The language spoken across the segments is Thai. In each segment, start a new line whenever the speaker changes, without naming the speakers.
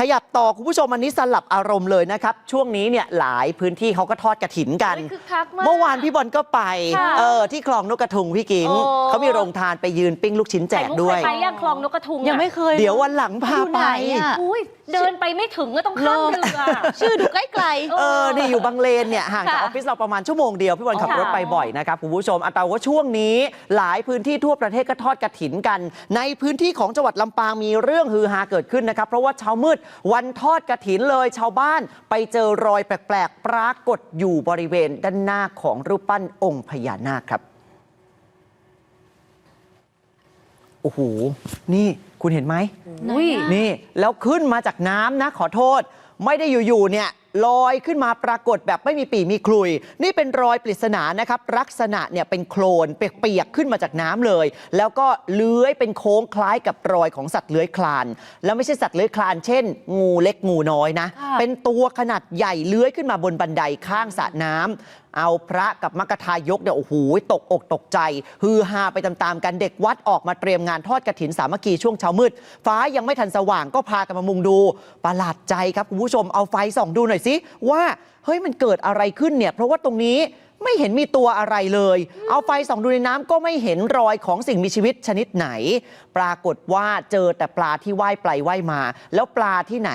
ขยับต่อคุณผู้ชมอันนี้สลับอารมณ์เลยนะครับ ช่วงนี้เนี่ยหลายพื้นที่เขาก็ทอดกระถินกัน
เฮ้ยคึกคักมาก
เมื่อวานพี่บอลก็ไป
ค่ะ
เออที่คลองนกกระทุงพี่กิง
โอ้
เขามีโรงทานไปยืนปิ้งลูกชิ้นแจกด้วย
ไปย่างคลองนกกระทุงอะ
ยังไม่เคย
เดี๋ยววันหลังพาไป
อยู่ไหนอะ
อุ้ยเดินไปไม่ถึงก็ต้องข้ามเรือ
ชื่อดูใกล้ไกล
เออ นี่อยู่บางเลนเนี่ยห่างจากอ
ค่ะ
อฟฟิศเราประมาณชั่วโมงเดียว พี่บอลขับ
ค่ะ
รถไปบ่อยนะครับคุณผู้ชมอันแต่ว่าช่วงนี้ หลายพื้นที่ทั่วประเทศก็ทอดกระถินกัน ในพื้นที่ของจังหวัดลำปางมีเรื่องฮือฮาเกิดขึ้นนะครับ เพราะว่าเช้ามืดวันทอดกระถินเลยชาวบ้านไปเจอรอยแปลกๆ ปรากฏอยู่บริเวณด้านหน้าของรูปปั้นองค์พญานาคครับ โอ้โห นี่คุณเห็นไหม
อุ้ย
นี่ แล้วขึ้นมาจากน้ำนะ ขอโทษ ไม่ได้อยู่ ๆ เนี่ย ลอยขึ้นมาปรากฏแบบไม่มีปีมีคลุย นี่เป็นรอยปริศนานะครับลักษณะเนี่ยเป็นโคลนเปียกๆขึ้นมาจากน้ำเลย แล้วก็เลื้อยเป็นโค้งคล้ายกับรอยของสัตว์เลื้อยคลาน แล้วไม่ใช่สัตว์เลื้อยคลานเช่น งูเล็กงูน้อยนะ
ค่ะ
เป็นตัวขนาดใหญ่เลื้อยขึ้นมาบนบันไดข้างสระน้ำเอาพระกับมกทายกเนี่ยโอ้โหตกอกตกใจ ฮือฮาไปตามๆกันเด็กวัดออกมาเตรียมงานทอดกระถินสามัคคีช่วงเช้ามืด ฟ้ายังไม่ทันสว่างก็พากันมามุงดูประหลาดใจครับคุณผู้ชมเอาไฟส่องดูหน่อยสิว่าเฮ้ยมันเกิดอะไรขึ้นเนี่ยเพราะว่าตรงนี้ไม่เห็นมีตัวอะไรเลย เอาไฟส่องดูในน้ำก็ไม่เห็นรอยของสิ่งมีชีวิตชนิดไหน ปรากฏว่าเจอแต่ปลาที่ว่ายไปว่ายมา แล้วปลาที่ไหน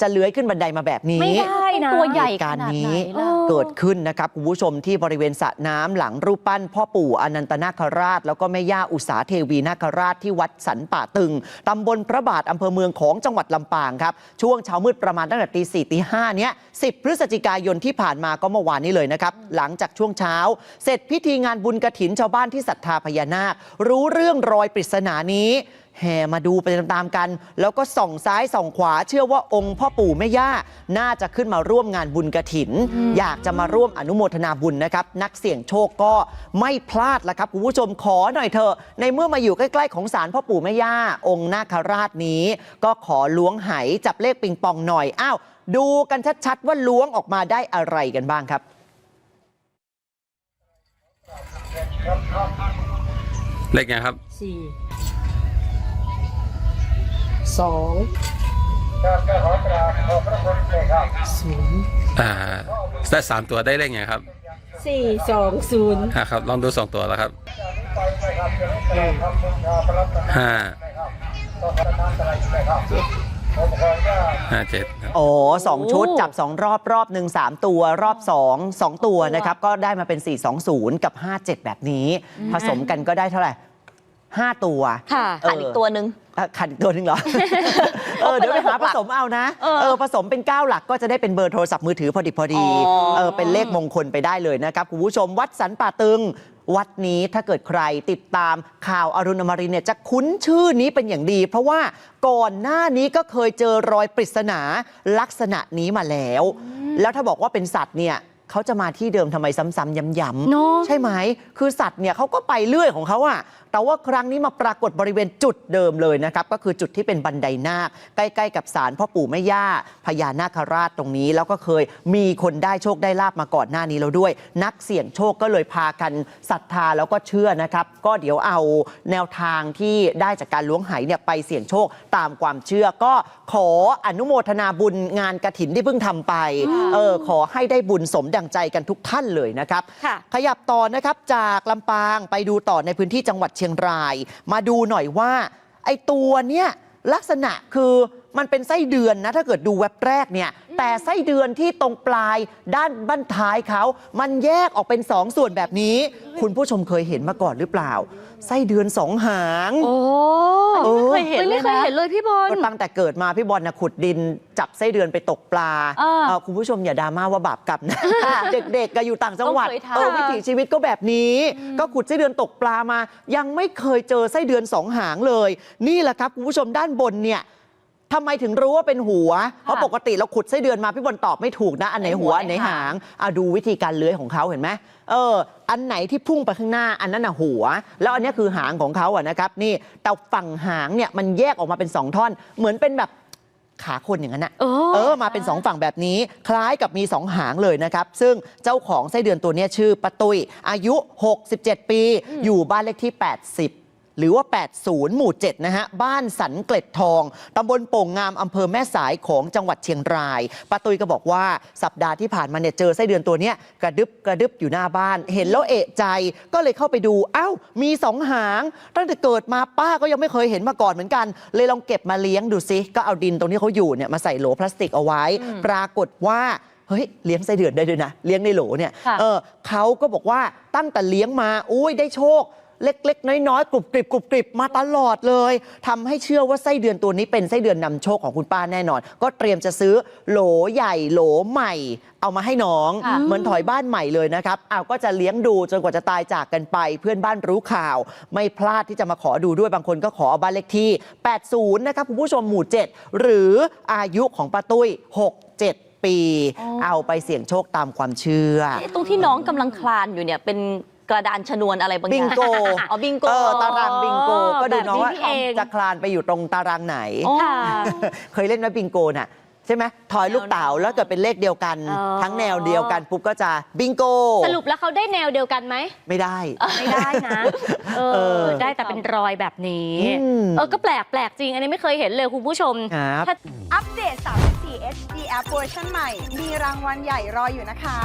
จะเลื้อยขึ้นบันไดมาแบบนี้
ไม่ได้นะ
ตัวใหญ่
เหตุการณ์
ขนาด
นี้
ไหนล่ะ
เกิดขึ้นนะครับคุณผู้ชมที่บริเวณสระน้ำหลังรูปปั้น พ่อปู่อนันตนาคราช แล้วก็แม่ย่าอุษาเทวีนาคราชที่วัดสันป่าตึงตำบลพระบาทอำเภอเมืองของจังหวัดลำปางครับ ช่วงเช้ามืดประมาณตั้งแต่ตีสี่ตีห้าเนี้ยสิพฤศจิกายนที่ผ่านมาก็เมื่อวานนี้เลยนะครับ หลังจากช่วงเช้า เสร็จพิธีงานบุญกระถินชาวบ้านที่ศรัทธาพญานาค รู้เรื่องรอยปริศนานี้ แห่มาดูไปตามๆกัน แล้วก็ส่องซ้ายส่องขวา เชื่อว่าองค์พ่อปู่แม่ย่า น่าจะขึ้นมาร่วมงานบุญกระถิน อยากจะมาร่วมอนุโมทนาบุญนะครับ นักเสี่ยงโชคก็ไม่พลาดละครับคุณผู้ชมขอหน่อยเถอะในเมื่อมาอยู่ใกล้ๆของศาลพ่อปู่แม่ย่า องค์นาคราชนี้ ก็ขอล้วงไหจับเลขปิงปองหน่อยอ้าวดูกันชัดๆว่าล้วงออกมาได้อะไรกันบ้างครับ
เลขไงครับ
สี่ สองศูนย์
อ่าได้สามตัวได้เลขไงครับ
สี่สองศูนย์
อ่าครับลองดูสองตัวแล้วครับห้าห้าเจ็ดครับ
โอ้สองชุดจับ 2 รอบรอบหนึ่ง3ตัวรอบ 2 2 ตัวนะครับ ก็ได้มาเป็น 420 กับ 57 แบบนี้ ผสมกันก็ได้เท่าไหร่ 5ตัว
ค่ะ
เออ
ขาดอีกตัวหนึ่ง
อะขัดอีกตัวหนึงเหรอ เออเดี๋ยวไปหาผสมเอานะ
เออ
เออผสมเป็น 9 หลักก็จะได้เป็นเบอร์โทรศัพท์มือถือพอดีพอดี
อ๋อ
เออเป็นเลขมงคลไปได้เลยนะครับคุณผู้ชมวัดสันป่าตึง วัดนี้ถ้าเกิดใครติดตามข่าวอรุณอมรินทร์เนี่ยจะคุ้นชื่อนี้เป็นอย่างดี เพราะว่าก่อนหน้านี้ก็เคยเจอรอยปริศนาลักษณะนี้มาแล้ว แล้วถ้าบอกว่าเป็นสัตว์เนี่ย เขาจะมาที่เดิมทำไมซ้ำๆย้ำ
เนอะ
ๆใช่ไหม คือสัตว์เนี่ยเขาก็ไปเรื่อยของเขาอะแต่ว่าครั้งนี้มาปรากฏบริเวณจุดเดิมเลยนะครับ ก็คือจุดที่เป็นบันไดนาค ใกล้ๆกับศาลพ่อปู่แม่ย่าพญานาคราชตรงนี้ แล้วก็เคยมีคนได้โชคได้ลาบมาก่อนหน้านี้แล้วด้วย นักเสี่ยงโชคก็เลยพากันศรัทธาแล้วก็เชื่อนะครับ ก็เดี๋ยวเอาแนวทางที่ได้จากการล้วงไหเนี่ยไปเสี่ยงโชคตามความเชื่อ ก็ขออนุโมทนาบุญงานกระถินที่เพิ่งทำไป เออขอให้ได้บุญสมดังใจกันทุกท่านเลยนะครับ
ค่ะ
ขยับต่อนะครับจากลำปางไปดูต่อในพื้นที่จังหวัดเชียงราย มาดูหน่อยว่าไอตัวเนี้ยลักษณะคือ มันเป็นไส้เดือนนะ ถ้าเกิดดูเว็บแรกเนี่ย แต่ไส้เดือนที่ตรงปลายด้านบั้นท้ายเขา มันแยกออกเป็นสองส่วนแบบนี้ คุณผู้ชมเคยเห็นมาก่อนหรือเปล่า ไส้เดือนสองหาง
โอ้
เออ
ไม่เคยเห็น
เฮ้ย
เล
ไม่
ย
เคย
นะ
เห็นเลยพี่บอล
ก็ตั้งแต่เกิดมาพี่บอลนะขุดดินจับไส้เดือนไปตกปลา
อ่า
เอ่อคุณผู้ชมอย่าดราม่าว่าบาปกรรมนะ เด็กๆก็อยู่ต่างจังหวัด
ต้องเคยทำ
เออวิถีชีวิตก็แบบนี้ ก็ขุดไส้เดือนตกปลามา ยังไม่เคยเจอไส้เดือนสองหางเลย นี่แหละครับคุณผู้ชมด้านบนเนี่ย ทำไมถึงรู้ว่าเป็นหัว เพราะปกติเราขุดไส้เดือนมาพี่บอลตอบไม่ถูกนะ อันไหนหัว อันไหนหางอะดูวิธีการเลื้อยของเขาเห็นไหมเออ อันไหนที่พุ่งไปข้างหน้า อันนั้นน่ะหัว แล้วอันเนี้ยคือหางของเขาอะนะครับ นี่แต่ฝั่งหางเนี่ยมันแยกออกมาเป็นสองท่อน เหมือนเป็นแบบขาคนอย่างนั้นอะ
เออ
เออ มาเป็นสองฝั่งแบบนี้ คล้ายกับมีสองหางเลยนะครับ ซึ่งเจ้าของไส้เดือนตัวเนี้ยชื่อปะตุยอายุ 67 ปี อยู่บ้านเลขที่ 80 หรือว่า 80 หมู่ 7 นะฮะ บ้านสันเกล็ดทอง ตำบลโป่งงาม อำเภอแม่สายของจังหวัดเชียงรายป้าตุยก็บอกว่าสัปดาห์ที่ผ่านมาเนี่ยเจอไส้เดือนตัวเนี้ยกระดึบกระดึบอยู่หน้าบ้าน เห็นแล้วเอะใจ ก็เลยเข้าไปดู เอ้า มีสองหาง ตั้งแต่เกิดมาป้าก็ยังไม่เคยเห็นมาก่อนเหมือนกัน เลยลองเก็บมาเลี้ยงดูซิ ก็เอาดินตรงที่เขาอยู่เนี่ยมาใส่โหลพลาสติกเอาไว้ ปรากฏว่าเฮ้ยเลี้ยงไส้เดือนได้ด้วยนะ เลี้ยงในโหลเนี่ย
ค่ะ
เออเขาก็บอกว่าตั้งแต่เลี้ยงมา อุ้ยได้โชค เล็ก ๆ น้อยๆกรุบกริบกรุบกริบมาตลอดเลยทำให้เชื่อว่าไส้เดือนตัวนี้เป็นไส้เดือนนำโชคของคุณป้าแน่นอน ก็เตรียมจะซื้อโหลใหญ่โหลใหม่ เอามาให้น้อง
ค่ะ
เหมือนถอยบ้านใหม่เลยนะครับอ้าวก็จะเลี้ยงดูจนกว่าจะตายจากกันไป เพื่อนบ้านรู้ข่าว ไม่พลาดที่จะมาขอดูด้วยบางคนก็ขอเอาบ้านเลขที่ 80 นะครับคุณผู้ชมหมู่ 7 หรืออายุของป้าตุ้ย 67 ปี
อ๋อ
เอาไปเสี่ยงโชคตามความเชื่อ
เอ๊ะตรงที่น้องกำลังคลานอยู่เนี่ยเป็น กระดานชนวนอะไรบางอย่าง
บิงโก
อ๋อบิงโก
เออตารางบิงโก ก็ดูน้องว่า
แบบนี้นี่เอง
จะคลานไปอยู่ตรงตารางไหน
อ๋อ
ค่ะ
เคยเล่นไหมบิงโกน่ะใช่ไหมทอยลูกเต๋าแล้วเกิดเป็นเลขเดียวกัน
อ๋อ
ทั้งแนวเดียวกันปุ๊บก็จะบิงโก
สรุปแล้วเขาได้แนวเดียวกันไหม
ไม่ได้
ไม่ได้นะ เอ
เอ
อ
อ
ได้แต่เป็นรอยแบบนี้
อืม
เออ ก็แปลกแปลกจริง อันนี้ไม่เคยเห็นเลยคุณผู้ชม
ครับ
ถ้า
อัปเดต 34 HD App เวอร์ชันใหม่ มีรางวัลใหญ่รออยู่นะคะ